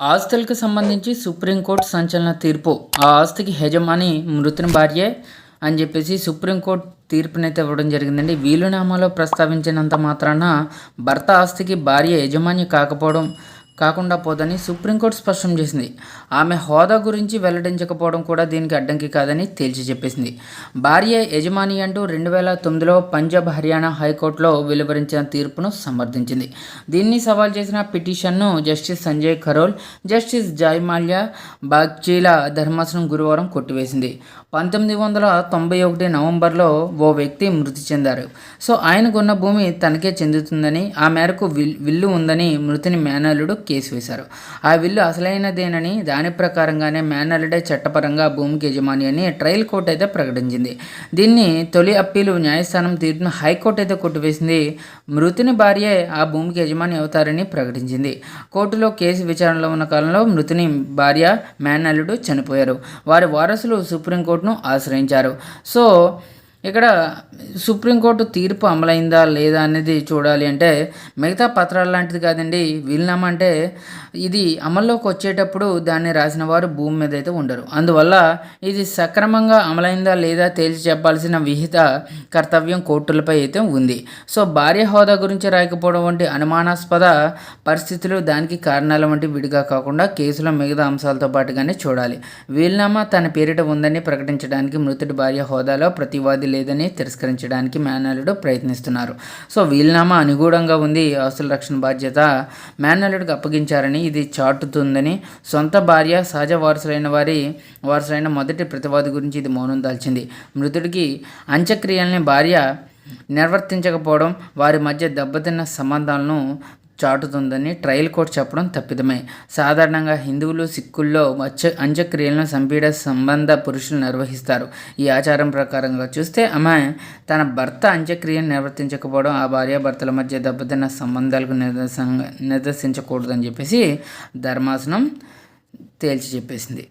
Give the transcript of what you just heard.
ఆస్తులకు సంబంధించి సుప్రీంకోర్టు సంచలన తీర్పు. ఆ ఆస్తికి యజమాని మృతుని భార్యే అని చెప్పేసి సుప్రీంకోర్టు తీర్పునైతే ఇవ్వడం జరిగిందండి. వీలునామాలో ప్రస్తావించినంత మాత్రాన భర్త ఆస్తికి భార్య యజమాని కాకపోవడం కాకుండా పోదని సుప్రీంకోర్టు స్పష్టం చేసింది. ఆమె హోదా గురించి వెల్లడించకపోవడం కూడా దీనికి అడ్డంకి కాదని తేల్చి చెప్పేసింది. భార్య యజమాని అంటూ రెండు వేల తొమ్మిదిలో పంజాబ్ హర్యానా హైకోర్టులో వెలువరించిన తీర్పును సమర్థించింది. దీన్ని సవాల్ చేసిన పిటిషన్ను జస్టిస్ సంజయ్ ఖరోల్ జస్టిస్ జాయ్మాల్యా బాగ్చీల ధర్మాసనం గురువారం కొట్టివేసింది. పంతొమ్మిది వందల తొంభై ఒకటి నవంబర్లో ఓ వ్యక్తి మృతి చెందారు. సో ఆయనకున్న భూమి తనకే చెందుతుందని ఆ మేరకు విల్ విల్లు ఉందని మృతిని మేనల్లుడు కేసు వేశారు. ఆ విల్లు అసలైనదేనని దాని ప్రకారంగానే మేనల్లుడే చట్టపరంగా భూమికి యజమాని అని ట్రయల్ కోర్టు అయితే ప్రకటించింది. దీన్ని తొలి అప్పీలు న్యాయస్థానం తీర్పును హైకోర్టు అయితే కొట్టివేసింది. మృతుని భార్యే ఆ భూమికి యజమాని అవుతారని ప్రకటించింది. కోర్టులో కేసు విచారణలో ఉన్న కాలంలో మృతుని భార్య మేనల్లుడు చనిపోయారు. వారి వారసులు సుప్రీంకోర్టును ఆశ్రయించారు. సో ఇక్కడ సుప్రీంకోర్టు తీర్పు అమలైందా లేదా అనేది చూడాలి అంటే మిగతా పత్రాలు లాంటిది కాదండి. వీలునామా అంటే ఇది అమల్లోకి వచ్చేటప్పుడు దాన్ని రాసిన వారు భూమి మీద అయితే ఉండరు. అందువల్ల ఇది సక్రమంగా అమలైందా లేదా తేల్చి చెప్పాల్సిన విహిత కర్తవ్యం కోర్టులపై అయితే ఉంది. సో భార్య హోదా గురించి రాయకపోవడం వంటి అనుమానాస్పద పరిస్థితులు దానికి కారణాల వంటి విడిగా కాకుండా కేసులో మిగతా అంశాలతో పాటుగానే చూడాలి. వీలునామా తన పేరిట ఉందని ప్రకటించడానికి మృతుడి భార్య హోదాలో ప్రతివాది లేదని తిరస్కరించడానికి మేనల్లుడు ప్రయత్నిస్తున్నారు. సో వీలునామా అనుగుణంగా ఉంది. ఆస్తుల రక్షణ బాధ్యత మేనల్లుడికి అప్పగించారని ఇది చాటుతుందని సొంత భార్య సహజ వారసులైన వారి వారసులైన మొదటి ప్రతివాది గురించి ఇది మౌనం దాల్చింది. మృతుడికి అంత్యక్రియల్ని భార్య నిర్వర్తించకపోవడం వారి మధ్య దెబ్బతిన్న సంబంధాలను చాటుతుందని ట్రయల్ కోర్టు చెప్పడం తప్పిదమే. సాధారణంగా హిందువులు సిక్కుల్లో వచ్చ అంత్యక్రియలను సంపీడ సంబంధ పురుషులు నిర్వహిస్తారు. ఈ ఆచారం ప్రకారంగా చూస్తే ఆమె తన భర్త అంత్యక్రియను నిర్వర్తించకపోవడం ఆ భార్యాభర్తల మధ్య దెబ్బతిన్న సంబంధాలకు నిదర్శంగా నిదర్శించకూడదని చెప్పేసి ధర్మాసనం తేల్చి చెప్పేసింది.